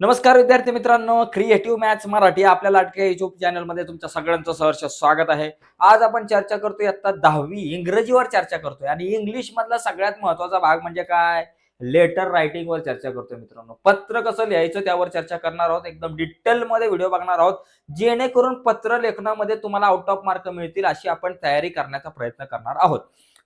नमस्कार विद्यार्थी मित्रांनो क्रिएटिव्ह मॅथ्स मराठी आपल्या लाटके युट्यूब चॅनलमध्ये तुमच्या सगळ्यांचं सहर्ष स्वागत आहे. आज आपण चर्चा करतोय आता दहावी इंग्रजीवर चर्चा करतोय. आणि इंग्लिश मधला सगळ्यात महत्त्वाचा भाग म्हणजे काय? लेटर रायटिंग वर चर्चा करतोय मित्रांनो. पत्र कसं लिहायचं त्यावर चर्चा करणार आहोत. एकदम डिटेल मध्ये व्हिडिओ बघणार आहोत. जेणेकरून पत्र लेखनामध्ये तुम्हाला आउट ऑफ मार्क मिळतील अशी आपण तयारी करण्याचा प्रयत्न करणार आहोत.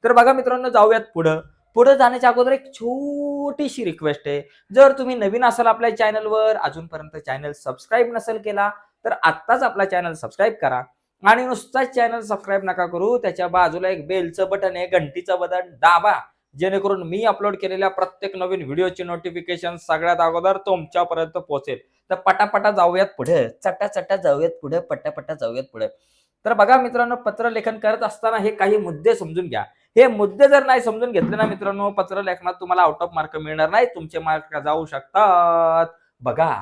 तर बघा मित्रांनो जाऊयात पुढं. पुढे जाण्याच्या अगोदर एक छोटीशी रिक्वेस्ट आहे. जर तुम्ही नवीन असाल आपल्या चॅनलवर अजूनपर्यंत चॅनल सबस्क्राईब नसेल केला तर आत्ताच आपला चॅनल सबस्क्राईब करा. आणि नुसताच चॅनल सबस्क्राईब नका करू त्याच्या बाजूला एक बेलचं बटन आहे घंटीचं बटन दाबा. जेणेकरून मी अपलोड केलेल्या प्रत्येक नवीन व्हिडिओची नोटिफिकेशन सगळ्यात अगोदर तुमच्यापर्यंत पोहोचेल. तर पटापटा जाऊयात पुढे. चटा चटा जाऊयात पुढे पटापटा जाऊयात पुढे. तर बघा मित्रांनो पत्र लेखन करत असताना हे काही मुद्दे समजून घ्या. हे मुद्दे जर नाही समजून घेतले ना मित्रांनो पत्र लेखनात तुम्हाला आउट ऑफ मार्क मिळणार नाही. तुमचे मार्क जाऊ शकतात. बघा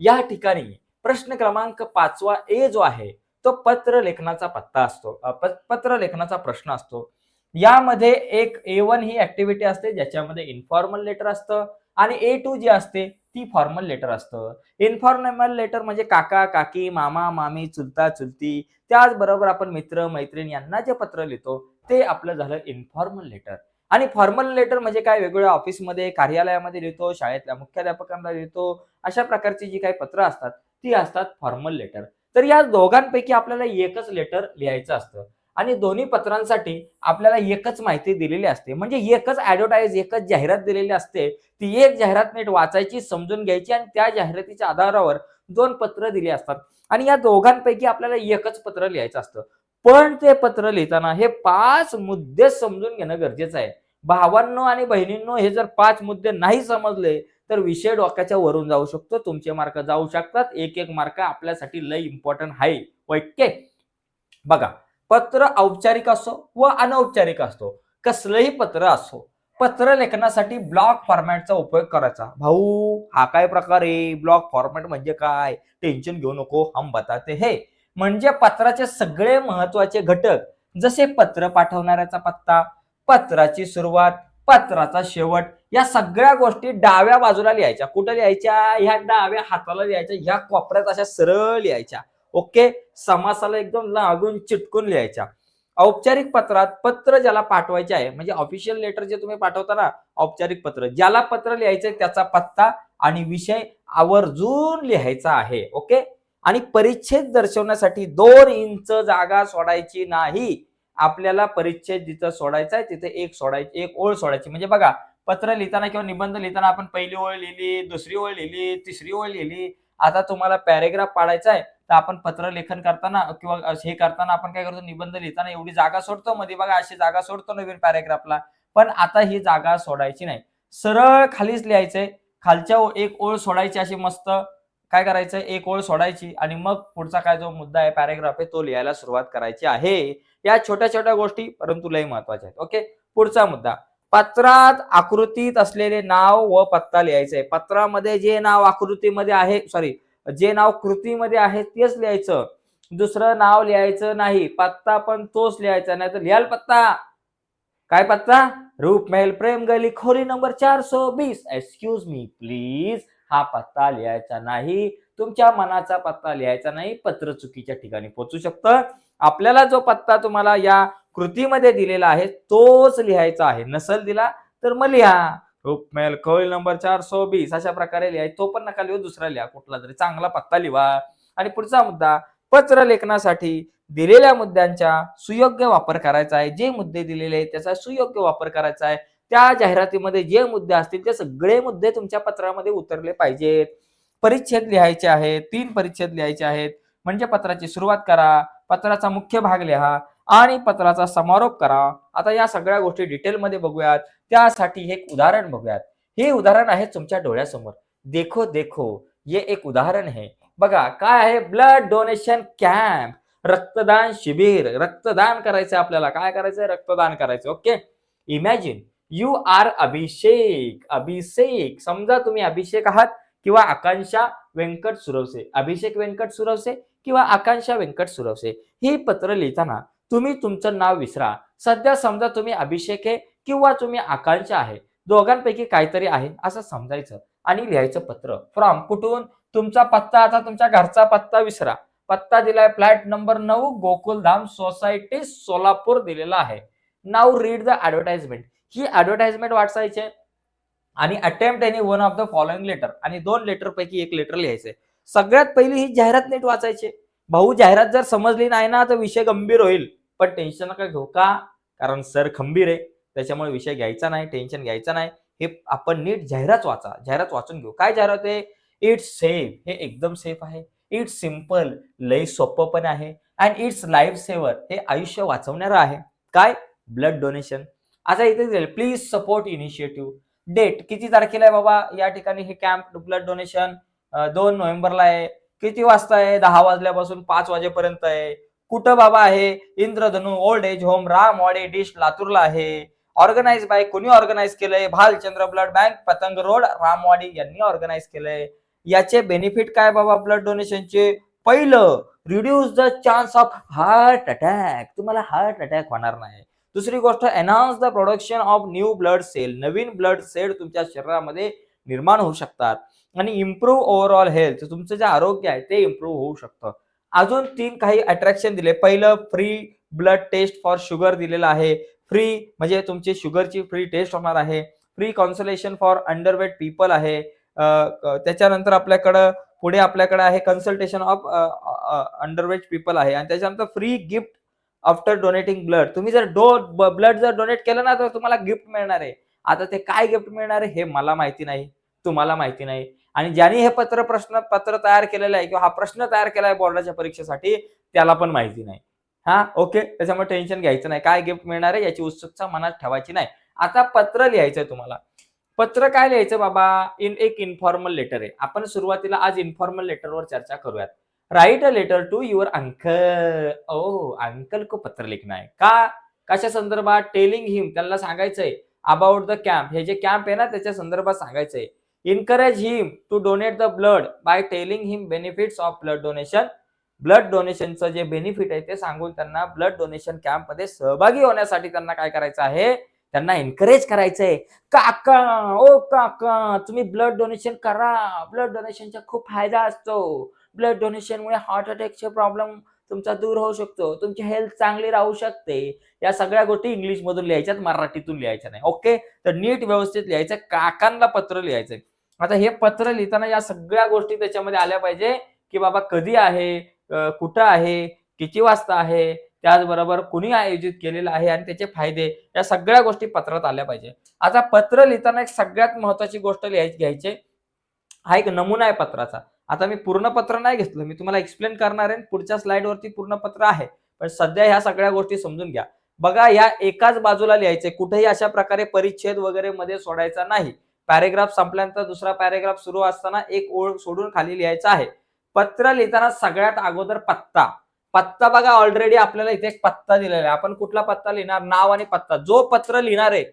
या ठिकाणी प्रश्न क्रमांक पाचवा ए जो आहे तो पत्र लेखनाचा पत्ता असतो. पत्रलेखनाचा पत्र लेखनाचा प्रश्न असतो. यामध्ये एक ए वन ही ऍक्टिव्हिटी असते ज्याच्यामध्ये इन्फॉर्मल लेटर असतं आणि ए टू जी असते ती फॉर्मल लेटर असतं. इन्फॉर्मल लेटर म्हणजे काका काकी मामा मामी चुलता चुलती. त्याचबरोबर आपण मित्र मैत्रीण यांना जे पत्र लिहितो ते आपलं झालं इन्फॉर्मल लेटर आणि फॉर्मल लेटर म्हणजे काय? वेगवेगळ्या ऑफिसमध्ये कार्यालयामध्ये लिहितो शाळेतल्या मुख्याध्यापकांना लिहितो. अशा प्रकारची जी काही पत्र असतात ती असतात फॉर्मल लेटर तर या दोघांपैकी आपल्याला एकच लेटर लिहायचं असतं. आणि दोन्ही पत्रांसाठी आपल्याला एकच माहिती दिलेली असते. म्हणजे एकच ऍडव्हर्टाईज एकच जाहिरात दिलेली असते. ती एक जाहिरात नीट वाचायची समजून घ्यायची आणि त्या जाहिरातीच्या आधारावर दोन पत्र दिली असतात. आणि या दोघांपैकी आपल्याला एकच पत्र लिहायचं असतं. पण ते पत्र लिहिताना हे पाच मुद्दे समजून घेणं गरजेचं आहे. भावांनो आणि बहिणींनो हे जर पाच मुद्दे नाही समजले तर विषय डोक्याच्या वरून जाऊ शकतो. तुमचे मार्क जाऊ शकतात. एक एक मार्क आपल्यासाठी लय इम्पॉर्टंट आहे. ओके? बघा. पत्र औपचारिक असो व अनौपचारिक असतो कसलंही पत्र असो पत्र लेखनासाठी ब्लॉक फॉर्मॅटचा उपयोग करायचा. भाऊ हा काय प्रकार आहे? ब्लॉक फॉर्मॅट म्हणजे काय? टेन्शन घेऊ नको हम बताते हे. म्हणजे पत्राचे सगळे महत्त्वाचे घटक जसे पत्र पाठवणाऱ्याचा पत्ता पत्राची सुरुवात पत्राचा शेवट या सगळ्या गोष्टी डाव्या बाजूला लिहायच्या. कुठं लिहायच्या? ह्या डाव्या हाताला लिहायच्या ह्या कोपऱ्यात अशा सरळ लिहायच्या. ओके? समासाला एकदम लागून चिटकून लिहायच्या. औपचारिक पत्रात पत्र ज्याला पाठवायचे आहे म्हणजे ऑफिशियल लेटर जे तुम्ही पाठवता ना औपचारिक पत्र ज्याला पत्र लिहायचंय त्याचा पत्ता आणि विषय आवर्जून लिहायचा आहे ओके? आणि परिच्छेद दर्शवण्यासाठी दोन इंच जागा सोडायची नाही. आपल्याला परिच्छेद जिथं सोडायचा आहे तिथे एक सोडायची एक ओळ सोडायची. म्हणजे बघा पत्र लिहिताना किंवा निबंध लिहिताना आपण पहिली ओळ लिहिली दुसरी ओळ लिहिली तिसरी ओळ लिहिली. आता तुम्हाला पॅरेग्राफ पाडायचा आहे तर आपण पत्र लेखन करताना किंवा हे करताना आपण काय करतो निबंध लिहिताना एवढी जागा सोडतो. मध्ये बघा अशी जागा सोडतो नवीन पॅरेग्राफला पण आता ही जागा सोडायची नाही. सरळ खालीच लिहायचंय. खालच्या एक ओळ सोडायची अशी मस्त. काय करायचं? एक ओळ सोडायची आणि मग पुढचा काय जो मुद्दा आहे पॅरेग्राफ आहे तो लिहायला सुरुवात करायची आहे. या छोट्या छोट्या गोष्टी परंतु लय महत्त्वाच्या आहेत. ओके? पुढचा मुद्दा. पत्रात आकृतीत असलेले नाव व पत्ता लिहायचंय. पत्रामध्ये जे नाव आकृतीमध्ये आहे सॉरी जे नाव कृतीमध्ये आहे तेच लिहायचं. दुसरं नाव लिहायचं नाही. पत्ता पण तोच लिहायचा नाही तर लिहाल पत्ता. काय पत्ता? रूपमेल प्रेम गली खोली नंबर चार सो बीस एक्सक्यूज मी प्लीज हा पत्ता लिहायचा नाही. तुमच्या मनाचा पत्ता लिहायचा नाही. पत्र चुकीच्या ठिकाणी पोहोचू शकतं. आपल्याला जो पत्ता तुम्हाला या कृतीमध्ये दिलेला आहे तोच लिहायचा आहे. नसल दिला तर मग लिहा. रूपमेल खोल नंबर चार सो बीस अशा प्रकारे लिहाय. तो पण नका लिहू दुसरा लिहा. कुठला तरी चांगला पत्ता लिहा आणि पुढचा मुद्दा पत्र लेखनासाठी दिलेल्या मुद्द्यांचा सुयोग्य वापर करायचा आहे. जे मुद्दे दिलेले आहेत त्याचा सुयोग्य वापर करायचा आहे. त्या जाहिरातीमध्ये जे मुद्दे असतील ते सगळे मुद्दे तुमच्या पत्रामध्ये उतरले पाहिजेत. परिच्छेद लिहायचे आहेत तीन परिच्छेद लिहायचे आहेत. म्हणजे पत्राची सुरुवात करा. पत्राचा मुख्य भाग लिहा. आणि पत्राचा समारोप करा. आता या सगळ्या गोष्टी डिटेलमध्ये बघूयात. त्यासाठी हे एक उदाहरण बघूयात. हे उदाहरण आहे तुमच्या डोळ्यासमोर. देखो देखो. ये एक उदाहरण आहे. बघा काय आहे? ब्लड डोनेशन कॅम्प रक्तदान शिबिर. रक्तदान करायचं आपल्याला. काय करायचंय रक्तदान करायचं. Okay imagine you are Abhishek Abhishek समजा तुम्ही अभिषेक आहात किंवा आकांक्षा व्यंकट सुरवसे. अभिषेक व्यंकट सुरवसे किंवा आकांक्षा व्यंकट सुरवसे. हे पत्र लिहिताना तुम्ही तुमचं नाव विसरा. सध्या समजा तुम्ही अभिषेक आहे किंवा तुम्ही आकांक्षा आहे. दोघांपैकी काहीतरी आहे असं समजायचं आणि लिहायचं पत्र. फ्रॉम कुठून? तुमचा पत्ता आता तुमच्या घरचा पत्ता विसरा. पत्ता दिलाय फ्लॅट नंबर नऊ गोकुलधाम सोसायटी सोलापूर दिलेला आहे. नाव रीड द ऍडव्हर्टाइजमेंट ही ऍडव्हर्टाइजमेंट वाचायचे आणि attempt any one of the following letter आणि दोन लेटर पैकी एक लेटर लिहायचंय. सगळ्यात पहिली ही जाहिरात नीट वाचायची भाऊ जाहिरात जर समजली नाही ना तर विषय गंभीर होईल. पण टेन्शन नका घेऊ. का? कारण सर खंबीर आहे. त्याच्यामुळे विषय घ्यायचा नाही टेन्शन घ्यायचं नाही. हे आपण नीट जाहिरात वाचा. जाहिरात वाचून घेऊ. काय जाहिरात आहे? इट्स सेफ हे एकदम सेफ आहे. इट्स सिंपल लय सोपं पण आहे. अँड इट्स लाईफ सेवर हे आयुष्य वाचवणारं आहे. काय? ब्लड डोनेशन आता इथे प्लीज सपोर्ट इनिशिएटिव्ह डेट किती तारखेला आहे बाबा? या ठिकाणी हे कॅम्प ब्लड डोनेशन दोन नोव्हेंबरला आहे. किती वाजता आहे? दहा वाजल्यापासून पाच वाजेपर्यंत आहे. कुठं बाबा आहे? Indradhanu old age home Ramwadi dish लातूरला आहे. ऑर्गनाइज बाय कोणी ऑर्गनाइज केलंय? Bhalchandra blood bank Patang road Ramwadi यांनी ऑर्गनाइज केलंय. याचे बेनिफिट काय बाबा ब्लड डोनेशनचे पहिलं reduce the chance of heart attack तुम्हाला हार्ट अटॅक होणार नाही. दुसरी गोष्ट enhance the production of new blood cell Naveen blood cell तुमच्या शरीरामध्ये निर्माण होऊ शकतात. आणि इम्प्रूव्ह ओव्हरऑल हेल्थ तुमचं जे आरोग्य आहे ते इम्प्रूव्ह होऊ शकतं. अजून तीन काही अट्रॅक्शन दिले. पहिलं free blood test for sugar दिलेलं आहे. फ्री म्हणजे तुमची शुगरची फ्री टेस्ट होणार आहे. Free consultation for underweight people आहे. त्याच्यानंतर आपल्याकडं पुढे आपल्याकडे आहे कन्सल्टेशन ऑफ अंडरवेट पीपल आहे. आणि त्याच्यानंतर free gift after donating blood तुम्ही जर डो ब्लड जर डोनेट केलं ना तर तुम्हाला गिफ्ट मिळणार आहे. आता ते काय गिफ्ट मिळणार आहे हे मला माहिती नाही. तुम्हाला माहिती नाही. आणि ज्यांनी हे पत्र प्रश्न पत्र तयार केलेलं आहे किंवा हा प्रश्न तयार केला आहे बोर्डाच्या परीक्षेसाठी त्याला पण माहिती नाही. हा? ओके? त्याच्यामुळे टेन्शन घ्यायचं नाही. काय गिफ्ट मिळणार आहे याची उत्सुकता मनात ठेवायची नाही. आता पत्र लिहायचंय तुम्हाला. पत्र काय लिहायचं बाबा? इन एक इन्फॉर्मल लेटर आहे. आपण सुरुवातीला आज इन्फॉर्मल लेटरवर चर्चा करूयात. Write a letter to your uncle O uncle को पत्र लिखना है का? कशा संदर्भात? टेलिंग हिम त्यांना सांगायचंय. अबाउट द कॅम्प हे जे कॅम्प आहे ना त्याच्या संदर्भात सांगायचंय. Encourage him to donate the blood by telling him benefits of blood donation blood डोनेशनचं जे बेनिफिट आहे ते सांगून त्यांना ब्लड डोनेशन कॅम्पमध्ये सहभागी होण्यासाठी त्यांना काय करायचं आहे? त्यांना एनकरेज करायचंय. काका ओ काका तुम्ही ब्लड डोनेशन करा. ब्लड डोनेशनचा खूप फायदा असतो. ब्लड डोनेशनमुळे हार्ट अटॅकचे प्रॉब्लेम तुमचा दूर होऊ शकतो. तुमची हेल्थ चांगली राहू शकते. या सगळ्या गोष्टी इंग्लिश मधून लिहायच्यात मराठीतून लिहायच्या नाही. ओके तर नीट व्यवस्थित लिहायचं. काकांना पत्र लिहायचंय आता हे पत्र लिहिताना या सगळ्या गोष्टी त्याच्यामध्ये आल्या पाहिजे की बाबा कधी आहे कुठं आहे किती वाजता आहे त्याचबरोबर कुणी आयोजित केलेलं आहे आणि त्याचे फायदे या सगळ्या गोष्टी पत्रात आल्या पाहिजे. आता पत्र लिहिताना एक सगळ्यात महत्वाची गोष्ट लिहायची घ्यायची. हा एक नमुना आहे पत्राचा. आता मी पूर्ण पत्र नाही घेतलं मी तुम्हाला एक्सप्लेन करणार आहे पुढच्या स्लाइड वरती पूर्ण पत्र आहे. पण सध्या ह्या सगळ्या गोष्टी समजून घ्या. बघा या एकाच बाजूला लिहायचे कुठेही अशा प्रकारे परिच्छेद वगैरे मध्ये सोडायचा नाही. पॅरेग्राफ संपल्यानंतर दुसरा पॅरेग्राफ सुरू असताना एक ओळ सोडून खाली लिहायचा आहे. पत्र लिहिताना सगळ्यात अगोदर पत्ता. पत्ता बघा ऑलरेडी आपल्याला इथे एक पत्ता दिलेला आहे. आपण कुठला पत्ता लिहिणार? नाव आणि पत्ता. जो पत्र लिहिणार आहे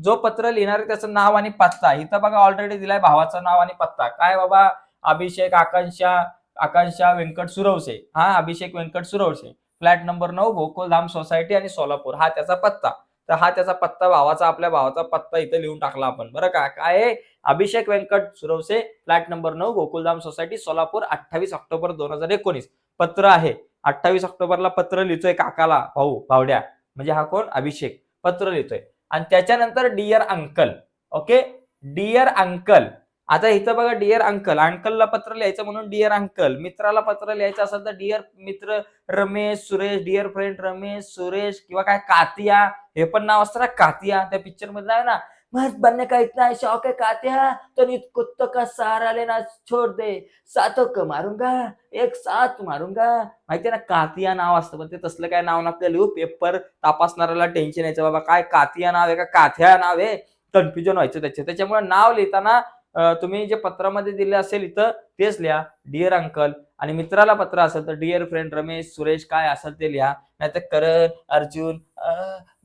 जो पत्र लिहिणार आहे त्याचं नाव आणि पत्ता. इथं बघा ऑलरेडी दिलाय भावाचं नाव आणि पत्ता. काय बाबा? अभिषेक आकांक्षा आकांक्षा व्यंकट सुरवसे. हा अभिषेक व्यंकट सुरवसे. फ्लॅट नंबर नऊ गोकुलधाम सोसायटी आणि सोलापूर. हा त्याचा पत्ता. तर हा त्याचा पत्ता भावाचा आपल्या भावाचा पत्ता इथे लिहून टाकला आपण. बरं का? काय अभिषेक व्यंकट सुरवसे फ्लॅट नंबर नऊ गोकुलधाम सोसायटी सोलापूर अठ्ठावीस ऑक्टोबर दोन हजार एकोणीस. पत्र आहे. अठ्ठावीस ऑक्टोबरला पत्र लिहितोय काकाला भाऊ भावड्या. म्हणजे हा कोण? अभिषेक. पत्र लिहितोय. आणि त्याच्यानंतर dear uncle okay dear uncle आता इथं बघा डिअर अंकल अंकलला पत्र लिहायचं म्हणून डिअर अंकल मित्राला पत्र लिहायचं असेल तर डिअर मित्र रमेश सुरेश डिअर फ्रेंड रमेश सुरेश किंवा काय कातिया. हे पण नाव असतं ना कातिया. त्या पिक्चरमध्ये आहे ना मस्त बनने का इतना शौक है कातिया? तो कुत्तों का सहारा लेना छोड़ दे. सातों को मारूंगा एक साथ मारूंगा. माहितीये ना कातिया नाव असतं. पण ते तसलं काय नाव नका लिहू पेपर तपासणाऱ्याला टेन्शन यायचं. बाबा काय कातिया नाव आहे का? काथ्या नाव आहे. कन्फ्युजन व्हायचं त्याचे त्याच्यामुळे नाव लिहिताना तुम्ही जे पत्रामध्ये दिले असेल इथं तेच लिहा. डिअर अंकल आणि मित्राला पत्र असेल तर डिअर फ्रेंड रमेश सुरेश काय असेल ते लिहा. नाहीतर करण अर्जुन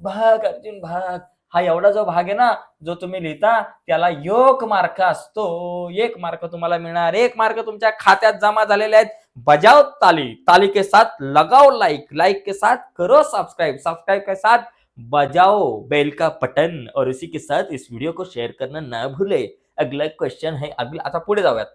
भाग अर्जुन भाग. हा एवढा जो भाग आहे ना जो तुम्ही लिहिता त्याला योग मार्क असतो. एक मार्क तुम्हाला मिळणार. एक मार्क तुमच्या खात्यात जमा झालेले आहेत. बजाव ताली. ताली के साथ लगाओ लाइक लाइक के साथ करो सब्सक्राइब सब्सक्राइब के साथ बजाओ बेल का बटन और इसी के साथ इस वीडियो को शेयर करना ना भूले. अगला क्वेश्चन है अगला आता पुढे जाऊयात.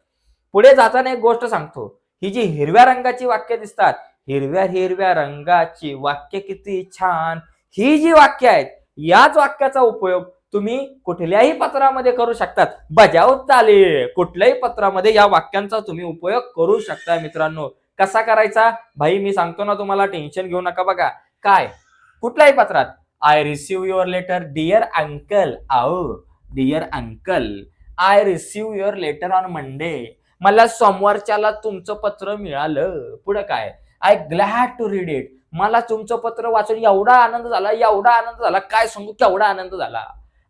पुढे जाताना एक गोष्ट सांगतो. ही जी हिरव्या रंगाची वाक्य दिसतात हिरव्या हिरव्या रंगाची वाक्य किती छान. ही जी वाक्य आहेत याच वाक्याचा उपयोग तुम्ही कुठल्याही पत्रामध्ये करू शकतात. बजावत चालेल कुठल्याही पत्रामध्ये या वाक्यांचा तुम्ही उपयोग करू शकता मित्रांनो. कसा करायचा? भाई मी सांगतो ना तुम्हाला टेन्शन घेऊ नका बघा. काय? कुठल्याही पत्रात. I receive your letter dear uncle oh dear uncle I receive your letter on Monday मला सोमवारच्याला तुमचं पत्र मिळालं. पुढं काय? I glad to read it मला तुमचं पत्र वाचून एवढा आनंद झाला एवढा आनंद झाला. काय सांगू? केवढा आनंद झाला.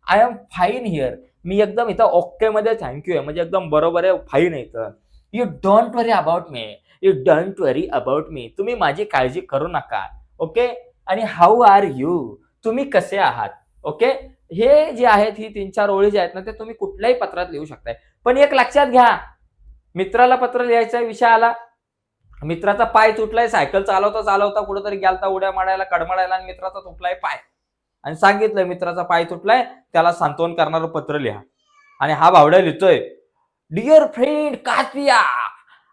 आय एम फाईन हिअर मी एकदम इथं ओके मध्ये थँक्यू आहे. म्हणजे एकदम बरोबर आहे फाईन आहे इथं. You don't worry about me you don't worry about me तुम्ही माझी काळजी करू नका. ओके आणि हाऊ आर यू तुम्ही कसे आहात? ओके? हे जे आहेत ही तीन चार ओळी जे आहेत ना ते तुम्ही कुठल्याही पत्रात लिहू शकताय. पण एक लक्षात घ्या मित्राला पत्र लिहायचा विषय आला. मित्राचा पाय तुटलाय सायकल चालवता चालवता कुठेतरी गेलता उड्या मारायला कडमडायला आणि मित्राचा तुटलाय पाय. आणि सांगितलं मित्राचा पाय तुटलाय त्याला सांत्वन करणारं पत्र लिहा. आणि हा भावड्या लिहितोय. Dear friend Katiya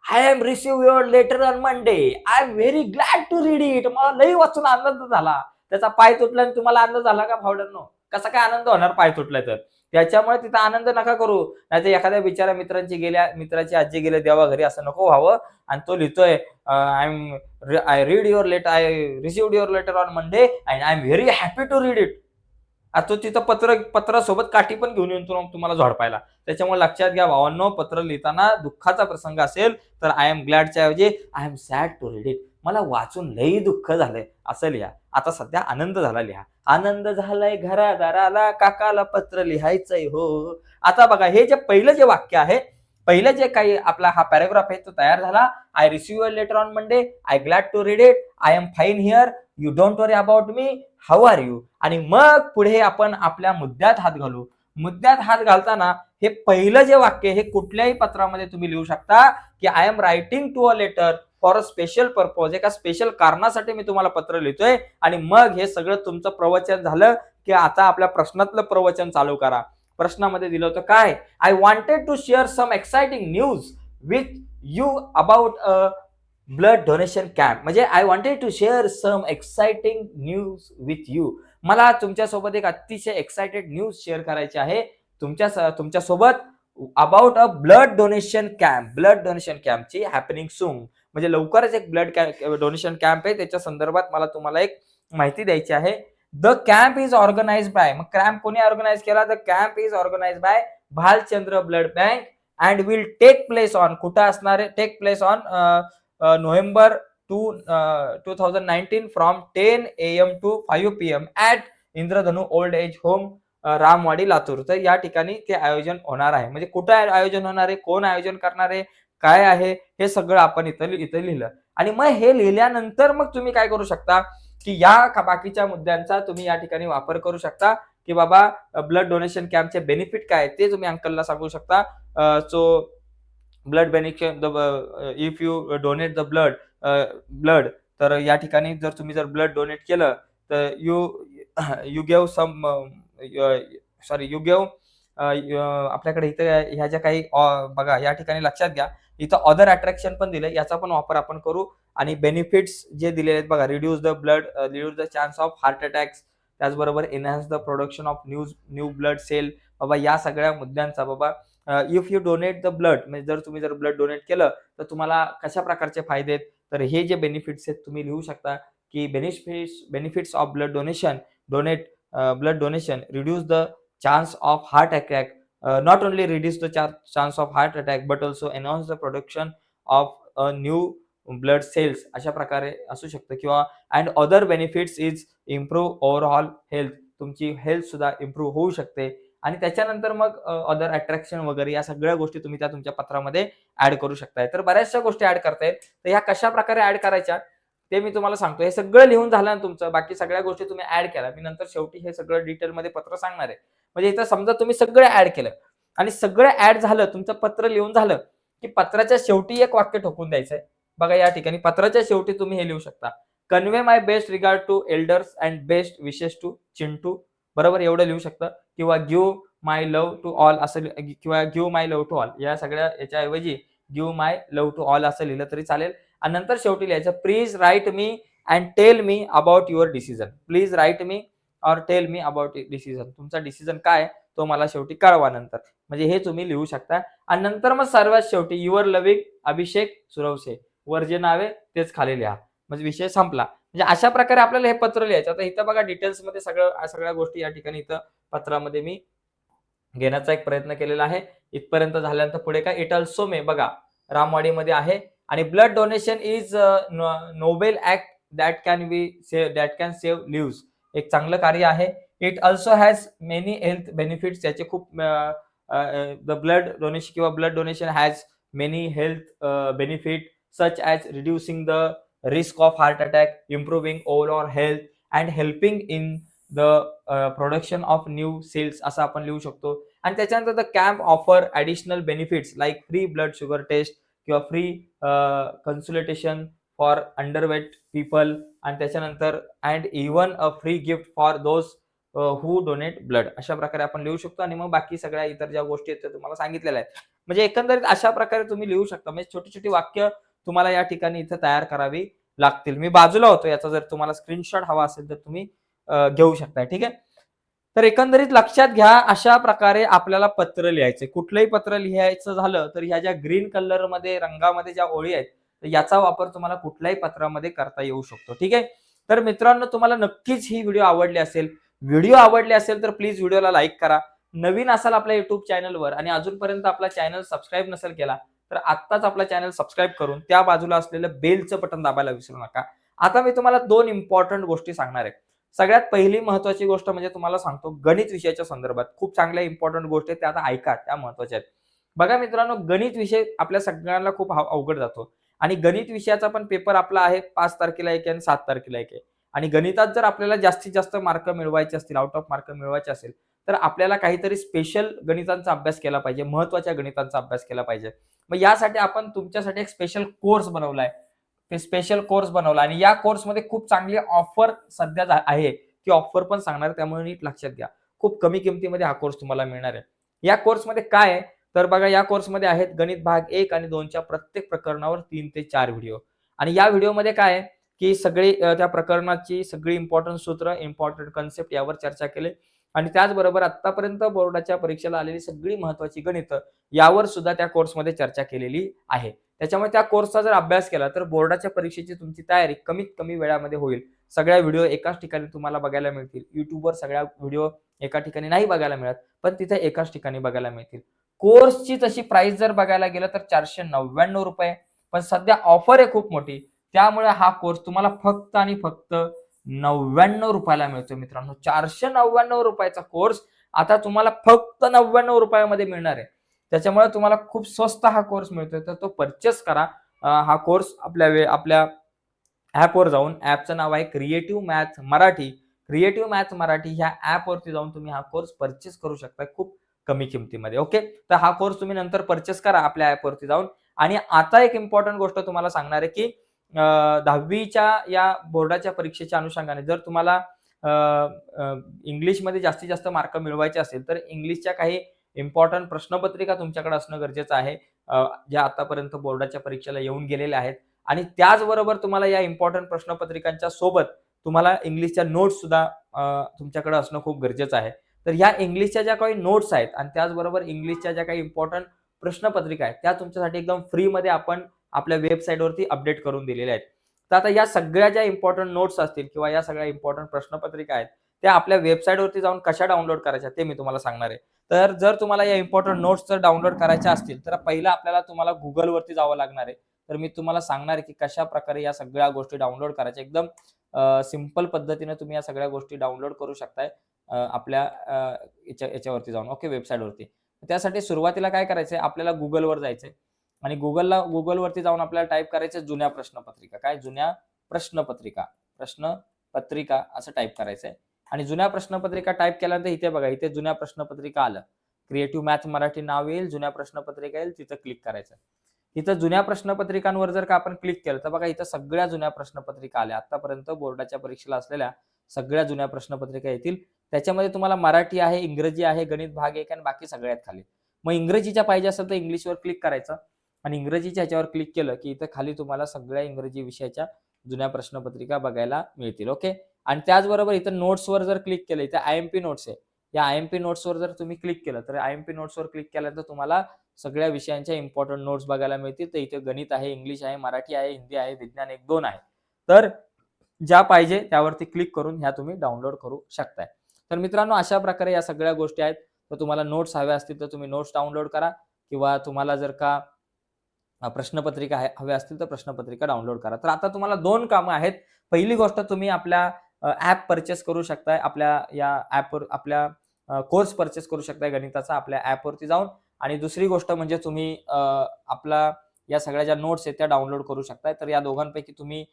I am receive your letter on Monday I am very glad to read it मला लई वाचून आनंद झाला. त्याचा पाय तुटला आणि तुम्हाला आनंद झाला का भावड्यांनो कसा काय आनंद होणार पाय तुटलाय तर? त्याच्यामुळे तिथं आनंद नका करू. नाही तर एखाद्या बिचाऱ्या मित्रांची गेल्या मित्राची आजी गेले देवा घरी असं नको व्हावं. आणि तो लिहितोय I am I read your letter I receive your letter on Monday and I am very happy to read it आता तो तिथं पत्र पत्रासोबत काठी पण घेऊन येऊन तुम्हाला झोडपायला. त्याच्यामुळे लक्षात घ्या भावांनो पत्र लिहिताना दुःखाचा प्रसंग असेल तर आय एम ग्लॅडच्या ऐवजी I am sad to read it मला वाचून लई दुःख झालंय. असं लिहा. आता सध्या आनंद झाला लिहा. आनंद झालाय घरादाराला काकाला पत्र लिहायचंय हो. आता बघा हे जे पहिलं जे वाक्य आहे पहिलं जे काही आपला हा पॅराग्राफ आहे तो तयार झाला. I receive your letter on Monday I glad to read it I am fine here you don't worry about me how are you आणि मग पुढे आपण आपल्या मुद्द्यात हात घालू. मुद्द्यात हात घालताना हे पहिलं जे वाक्य हे कुठल्याही पत्रामध्ये तुम्ही लिहू शकता की I am writing to a letter for a special purpose एका स्पेशल कारणासाठी मी तुम्हाला पत्र लिहितोय. आणि मग हे सगळं तुमचं प्रवचन झालं की आता आपल्या प्रश्नातलं प्रवचन चालू करा. प्रश्नामध्ये दिलं होतं काय? I wanted to share some exciting news with you about a blood donation camp म्हणजे I wanted to share some exciting news with you मला तुमच्यासोबत एक अतिशय एक्साइटेड न्यूज शेअर करायची आहे. तुमच्या तुमच्यासोबत about a blood donation camp blood donation कॅम्पची happening soon म्हणजे लवकरच एक ब्लड डोनेशन कॅम्प आहे. त्याच्या संदर्भात मला तुम्हाला एक माहिती द्यायची आहे. The camp is organize by मग कॅम्प कोणी ऑर्गनाइज केला? The camp is organize by Bhalchandra blood bank and will take place on कुठं असणारे take place on November two two thousand nineteen from ten A M to five P M at Indradhanu old age home Ramwadi Latur. तर या ठिकाणी ते आयोजन होणार आहे. म्हणजे कुठं आयोजन होणार आहे? कोण आयोजन करणार आहे? काय आहे हे सगळं आपण इथं इथं लिहिलं. आणि मग हे लिहिल्यानंतर मग तुम्ही काय करू शकता? की या बाकीच्या मुद्द्यांचा तुम्ही या ठिकाणी वापर करू शकता. की बाबा ब्लड डोनेशन कॅम्पचे बेनिफिट काय ते तुम्ही अंकलला सांगू शकता. So blood benefit if you donate the blood blood तर या ठिकाणी जर तुम्ही जर ब्लड डोनेट केलं तर you you gave some sorry you gave आपल्याकडे इथं ह्या ज्या काही बघा या ठिकाणी लक्षात घ्या. इथं अदर अट्रॅक्शन पण दिलंय. याचा पण वापर आपण करू. आणि बेनिफिट्स जे दिलेले आहेत बघा reduce the blood reduce the chance of heart attacks त्याचबरोबर enhance the production of news new blood cell बाबा या सगळ्या मुद्द्यांचा बाबा if you donate the blood म्हणजे जर तुम्ही जर ब्लड डोनेट केलं तर तुम्हाला कशा प्रकारचे फायदे आहेत? तर हे जे बेनिफिट्स आहेत तुम्ही लिहू शकता की benefits benefits of blood donation donate blood donation reduce the chance of heart attack Uh, not reduce the the chance of heart attack but also enhance the production of a new blood cells अशा प्रकारे असू शकतं. किंवा and other benefits is improve overall health तुमची health सुद्धा improve होऊ शकते. आणि त्याच्यानंतर मग uh, अदर अट्रॅक्शन वगैरे या सगळ्या गोष्टी तुम्ही त्या तुमच्या पत्रामध्ये ऍड करू शकताय. तर बऱ्याचशा गोष्टी ऍड करतायत. तर ह्या कशा प्रकारे ऍड करायच्या ते मी तुम्हाला सांगतो हे सगळं लिहून झालं ना तुमचं बाकी सगळ्या गोष्टी तुम्ही ऍड केल्या. मी नंतर शेवटी हे सगळं डिटेलमध्ये पत्र सांगणार आहे. म्हणजे इथं समजा तुम्ही सगळं ऍड केलं. आणि सगळं ऍड झालं तुमचं पत्र लिहून झालं की पत्राच्या शेवटी एक वाक्य ठोकून द्यायचंय. बघा या ठिकाणी पत्राच्या शेवटी तुम्ही हे लिहू शकता. Convey my best regard to elders and best wishes to Chintu बरोबर एवढं लिहू शकता. किंवा give my love to all असं किंवा give my love to all या सगळ्या याच्याऐवजी give my love to all असं लिहिलं तरी चालेल. आणि नंतर शेवटी लिहायचं please write me and tell me about your decision please write me or tell me about decision तुमचा डिसिजन काय आहे, तो मला शेवटी कळवा नंतर. म्हणजे हे तुम्ही लिहू शकता. आणि नंतर मग सर्वात शेवटी युअर लविंग अभिषेक सुरवसे. वर जे नावे तेच खाली लिहा. म्हणजे विषय संपला. म्हणजे अशा प्रकारे आपल्याला हे पत्र लिहायचं. आता इथं बघा डिटेल्समध्ये सगळं सगळ्या गोष्टी या ठिकाणी इथं पत्रामध्ये मी घेण्याचा एक प्रयत्न केलेला आहे. इथपर्यंत झाल्यानंतर पुढे काय? इट अल्सो मे बघा. रामवाडीमध्ये आहे. आणि blood donation is noble act that can be save that can save live एक चांगलं कार्य आहे. It also has many health benefits याचे खूप द ब्लड डोनेशन किंवा blood donation has many health benefit such as reducing the risk of heart attack improving overall health and helping in the production of new cells असं आपण लिहू शकतो. आणि त्याच्यानंतर the camp offer additional benefits like free blood sugar test किंवा free consultation for underweight people आणि त्याच्यानंतर and even a free gift for those who donate blood अशा प्रकारे आपण लिहू शकतो आणि मग बाकी सगळ्या इतर ज्या गोष्टी आहेत त्या तुम्हाला सांगितलेल्या आहेत. म्हणजे एकंदरीत अशा प्रकारे तुम्ही लिहू शकता. म्हणजे छोटी छोटी वाक्य तुम्हाला या ठिकाणी इथं तयार करावी लागतील. मी बाजूला होतो याचा जर तुम्हाला स्क्रीनशॉट हवा असेल तर तुम्ही घेऊ शकता. ठीक आहे? तर एकंदरीत लक्षात घ्या अशा प्रकारे आपल्याला पत्र लिहायचे. कुठलंही पत्र लिहायचं झालं तर ह्या ज्या ग्रीन कलरमध्ये रंगामध्ये ज्या ओळी आहेत तर याचा वापर तुम्हाला कुठल्याही पत्रामध्ये करता येऊ शकतो. ठीक आहे? तर मित्रांनो तुम्हाला नक्कीच ही व्हिडिओ आवडली असेल. व्हिडिओ आवडली असेल तर प्लीज व्हिडिओला लाईक करा. नवीन असाल आपल्या युट्यूब चॅनलवर आणि अजूनपर्यंत आपला चॅनल सबस्क्राईब नसेल केला तर आत्ताच आपला चॅनल सबस्क्राईब करून त्या बाजूला असलेलं बेलचं बटन दाबायला विसरू नका. आता मी तुम्हाला दोन इम्पॉर्टंट गोष्टी सांगणार आहे. सगळ्यात पहिली महत्वाची गोष्ट म्हणजे तुम्हाला सांगतो गणित विषयाच्या संदर्भात. खूप चांगल्या इम्पॉर्टंट गोष्टी आहेत त्या आता ऐका त्या महत्त्वाच्या आहेत. बघा मित्रांनो गणित विषय आपल्या सगळ्यांना खूप अवघड जातो. आणि गणित विषयाचा पण पेपर आपला आहे पाच तारखेला एक आहे आणि सात तारखेला एक आहे. आणि गणितात जर आपल्याला जास्तीत जास्त मार्क मिळवायचे असतील आउट ऑफ मार्क मिळवायचे असेल तर आपल्याला काहीतरी स्पेशल गणितांचा अभ्यास केला पाहिजे महत्त्वाच्या गणितांचा अभ्यास केला पाहिजे. मग यासाठी आपण तुमच्यासाठी एक स्पेशल कोर्स बनवलाय. आहे स्पेशल कोर्स बनवला आणि या कोर्समध्ये खूप चांगली ऑफर सध्या झा- आहे. ती ऑफर पण सांगणार त्यामुळे नीट लक्षात घ्या. खूप कमी किमतीमध्ये हा कोर्स तुम्हाला मिळणार आहे. या कोर्समध्ये काय आहे? तर बघा या कोर्समध्ये आहेत गणित भाग एक आणि दोनच्या प्रत्येक प्रकरणावर तीन ते चार व्हिडिओ आणि या व्हिडिओमध्ये काय आहे की सगळी त्या प्रकरणाची सगळी इम्पॉर्टंट सूत्र इम्पॉर्टंट कन्सेप्ट यावर चर्चा केली. आणि त्याचबरोबर आतापर्यंत बोर्डाच्या परीक्षेला आलेली सगळी महत्वाची गणितं यावर सुद्धा त्या कोर्समध्ये चर्चा केलेली आहे. त्याच्यामुळे त्या कोर्सचा जर अभ्यास केला तर बोर्डाच्या परीक्षेची तुमची तयारी कमीत कमी वेळामध्ये होईल. सगळ्या व्हिडिओ एकाच ठिकाणी तुम्हाला बघायला मिळतील. युट्यूबवर सगळ्या व्हिडिओ एका ठिकाणी नाही बघायला मिळत पण तिथे एकाच ठिकाणी बघायला मिळतील. कोर्सची तशी प्राइस जर बघायला गेलं तर चारशे नव्याण्णव रुपये. पण सध्या ऑफर आहे खूप मोठी. त्यामुळे हा कोर्स तुम्हाला फक्त आणि फक्त नव्याण्णव रुपयाला मिळतो मित्रांनो. चारशे नव्याण्णव रुपयाचा कोर्स आता तुम्हाला फक्त नव्याण्णव रुपयामध्ये मिळणार आहे. त्याच्यामुळे तुम्हाला खूप स्वस्त हा कोर्स मिळतोय. तर तो परचेस करा. हा कोर्स आपल्या वे आपल्या ॲपवर जाऊन. ॲपचं नाव आहे creative math Marathi. Creative math Marathi ह्या ॲपवरती जाऊन तुम्ही हा कोर्स परचेस करू शकता खूप कमी किमतीमध्ये. ओके? तर हा कोर्स तुम्ही नंतर परचेस करा आपल्या ॲपवरती जाऊन. आणि आता एक इम्पॉर्टंट गोष्ट तुम्हाला सांगणार आहे की दहावीच्या या बोर्डाच्या परीक्षेच्या अनुषंगाने जर तुम्हाला इंग्लिशमध्ये जास्तीत जास्त मार्क मिळवायचे असेल तर इंग्लिशच्या काही इम्पॉर्टंट प्रश्नपत्रिका तुमच्याकडे असणं गरजेचं आहे. ज्या आतापर्यंत बोर्डाच्या परीक्षेला येऊन गेलेल्या आहेत. आणि त्याचबरोबर तुम्हाला या इम्पॉर्टंट प्रश्नपत्रिकांच्या सोबत तुम्हाला इंग्लिशच्या नोट्स सुद्धा तुमच्याकडे असणं खूप गरजेचं आहे. तर ह्या इंग्लिशच्या ज्या काही नोट्स आहेत आणि त्याचबरोबर इंग्लिशच्या ज्या काही इम्पॉर्टंट प्रश्नपत्रिका आहेत त्या तुमच्यासाठी एकदम फ्रीमध्ये आपण आपल्या वेबसाईटवरती अपडेट करून दिलेल्या आहेत. तर आता या सगळ्या ज्या इम्पॉर्टंट नोट्स असतील किंवा या सगळ्या इम्पॉर्टंट प्रश्नपत्रिका आहेत त्या आपल्या वेबसाईटवरती जाऊन कशा डाउनलोड करायच्या ते मी तुम्हाला सांगणार आहे. तर जर तुम्हाला या इम्पॉर्टंट नोट्स जर डाउनलोड करायच्या असतील तर पहिलं आपल्याला तुम्हाला गुगलवरती जावं लागणार आहे. तर मी तुम्हाला सांगणार आहे की कशा प्रकारे या सगळ्या गोष्टी डाउनलोड करायच्या. एकदम सिंपल पद्धतीने तुम्ही या सगळ्या गोष्टी डाउनलोड करू शकताय. आपल्या याच्या याच्यावरती जाऊन ओके वेबसाईटवरती. त्यासाठी सुरुवातीला काय करायचंय आपल्याला गुगलवर जायचंय. आणि गुगलला गुगलवरती जाऊन आपल्याला टाईप करायचं जुन्या प्रश्नपत्रिका. काय? जुन्या प्रश्नपत्रिका. प्रश्नपत्रिका असं टाईप करायचंय. आणि जुन्या प्रश्नपत्रिका टाईप केल्यानंतर इथे बघा इथे जुन्या प्रश्नपत्रिका आलं. क्रिएटिव्ह मॅथ मराठी नाव येईल जुन्या प्रश्नपत्रिका येईल तिथं क्लिक करायचं. इथं जुन्या प्रश्नपत्रिकांवर जर का आपण क्लिक केलं तर बघा इथं सगळ्या जुन्या प्रश्नपत्रिका आल्या. आतापर्यंत बोर्डाच्या परीक्षेला असलेल्या सगळ्या जुन्या प्रश्नपत्रिका येतील. त्याच्यामध्ये तुम्हाला मराठी आहे इंग्रजी आहे गणित भाग एक आणि बाकी सगळ्यात खाली. मग इंग्रजीच्या पाहिजे असेल तर इंग्लिशवर क्लिक करायचं. आणि इंग्रजीच्या ह्याच्यावर क्लिक केलं की इथं खाली तुम्हाला सगळ्या इंग्रजी विषयाच्या जुन्या प्रश्नपत्रिका बघायला मिळतील ओके आणि त्याचबरोबर इथं नोट्सवर जर क्लिक केलं इथं आय एम पी नोट्स आहे. या आय एम पी नोट्सवर जर तुम्ही क्लिक केलं तर आय एम पी नोट्सवर क्लिक केल्यानंतर तुम्हाला सगळ्या विषयांच्या इम्पॉर्टंट नोट्स बघायला मिळतील. तर इथे गणित आहे इंग्लिश आहे मराठी आहे हिंदी आहे विज्ञान एक दोन आहे. तर ज्या पाहिजे त्यावरती क्लिक करून ह्या तुम्ही डाउनलोड करू शकताय. तर मित्रांनो अशा प्रकारे या सगळ्या गोष्टी आहेत. तर तुम्हाला नोट्स हव्या असतील तर तुम्ही नोट्स डाउनलोड करा. किंवा तुम्हाला जर का प्रश्नपत्रिका हव्या असतील तर प्रश्नपत्रिका डाउनलोड करा. तर आता तुम्हाला दोन कामं आहेत. पहिली गोष्ट तुम्ही आपल्या ॲप परचेस करू शकताय. आपल्या या ॲपवर आपल्या कोर्स परचेस करू शकताय गणिताचा आपल्या ॲपवरती जाऊन. आणि दुसरी गोष्ट म्हणजे तुम्ही आपला या सगळ्या ज्या नोट्स आहेत त्या डाउनलोड करू शकताय. तर या दोघांपैकी तुम्ही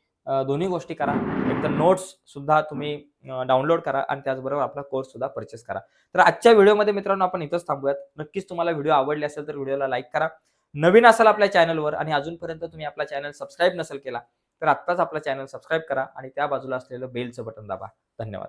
दोन्ही गोष्टी करा. एक तर नोट्स सुद्धा तुम्ही डाउनलोड करा आणि त्याचबरोबर आपला कोर्स सुद्धा परचेस करा. तर आजच्या व्हिडिओमध्ये मित्रांनो आपण इथंच थांबूयात. नक्कीच तुम्हाला व्हिडिओ आवडले असेल तर व्हिडिओला लाईक करा. नवीन असाल आपल्या चॅनलवर आणि अजूनपर्यंत तुम्ही आपला चॅनल सबस्क्राईब नसेल केला तर आत्ताच आपला चॅनल सबस्क्राईब करा आणि त्या बाजूला असलेलं बेलचं बटन दाबा. धन्यवाद.